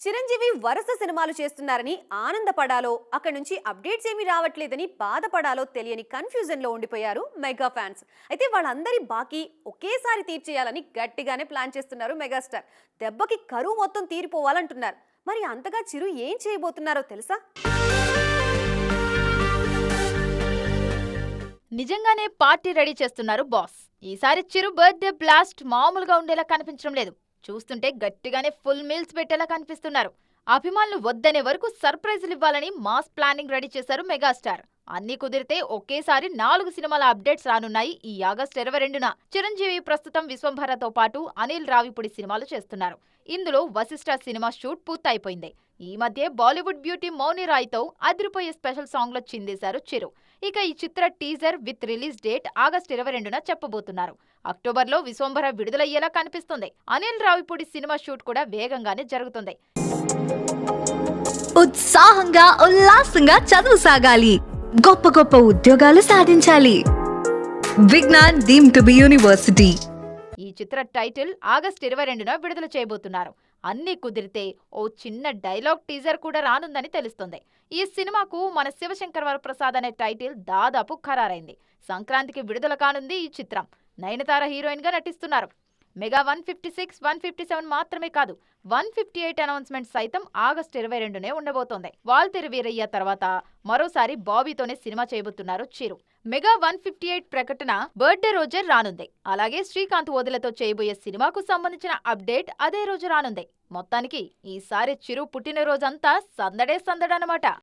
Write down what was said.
చిరంజీవి వరుస సినిమాలు చేస్తున్నారని ఆనందపడాలో అక్కడి నుంచి అప్డేట్స్ ఏమీ రావట్లేదని బాధపడాలో తెలియని కన్ఫ్యూజన్లో ఉండిపోయారు మెగా ఫ్యాన్స్. అయితే వాళ్ళందరి బాకీ ఒకేసారి తీర్చేయాలని గట్టిగానే ప్లాన్ చేస్తున్నారు మెగాస్టార్. దెబ్బకి కరువు మొత్తం తీరిపోవాలంటున్నారు. మరి అంతగా చిరు ఏం చేయబోతున్నారో తెలుసా? నిజంగానే పార్టీ రెడీ చేస్తున్నారు బాస్. ఈసారి చిరు బర్త్డే బ్లాస్ట్ మామూలుగా ఉండేలా కనిపించడం లేదు. చూస్తుంటే గట్టిగానే ఫుల్ మీల్స్ పెట్టేలా కనిపిస్తున్నారు. అభిమానులు వద్దనే వరకు సర్ప్రైజులు ఇవ్వాలని మాస్ ప్లానింగ్ రెడీ చేశారు మెగాస్టార్. అన్ని కుదిరితే ఒకేసారి నాలుగు సినిమాల అప్డేట్స్ రానున్నాయి ఈ ఆగస్టు ఇరవై రెండున. చిరంజీవి ప్రస్తుతం విశ్వంభరతో పాటు అనిల్ రావిపూడి సినిమాలు చేస్తున్నారు. ఇందులో వశిష్ఠ సినిమా షూట్ పూర్తయిపోయింది. ఈ మధ్య బాలీవుడ్ బ్యూటీ మౌని రాయ్తో అదిరిపోయే స్పెషల్ సాంగ్లో చిందేశారు చిరు. ఇక ఈ చిత్ర teaser with release date August ఇరవై రెండున చెప్పబోతున్నారు. అక్టోబర్లో విశ్వంభర విడుదలయ్యేలా కనిపిస్తుంది. అనిల్ రావిపూడి సినిమా షూట్ కూడా వేగంగానే జరుగుతుంది. ఉత్సాహంగా ఉల్లాసంగా చదువు సాగాలి. గొప్ప గొప్ప ఉద్యోగాలు సాధించాలి. Vignan deem to be university. ఈ చిత్ర టైటిల్ ఆగస్టు ఇరవై రెండున విడుదల చేయబోతున్నారు. అన్నీ కుదిరితే ఓ చిన్న డైలాగ్ టీజర్ కూడా రానుందని తెలుస్తుంది. ఈ సినిమాకు మన శివశంకర్ వరప్రసాద్ అనే టైటిల్ దాదాపు ఖరారైంది. సంక్రాంతికి విడుదల కానుంది ఈ చిత్రం. నయనతార హీరోయిన్గా నటిస్తున్నారు. Mega one fifty six one fifty seven మాత్రమే కాదు వన్ ఫిఫ్టీ ఎయిట్ అనౌన్స్మెంట్ సైతం ఆగస్టు ఇరవై రెండునే ఉండబోతోంది. వాల్తెరి వీరయ్య తర్వాత మరోసారి బాబీతోనే సినిమా చేయబోతున్నారు Chiru. Mega one fifty eight ప్రకటన బర్త్డే రోజే రానుంది. అలాగే శ్రీకాంత్ వదిలతో చేయబోయే సినిమాకు సంబంధించిన అప్డేట్ అదే రోజు రానుంది. మొత్తానికి ఈసారి చిరు పుట్టినరోజంతా సందడే సందడనమాట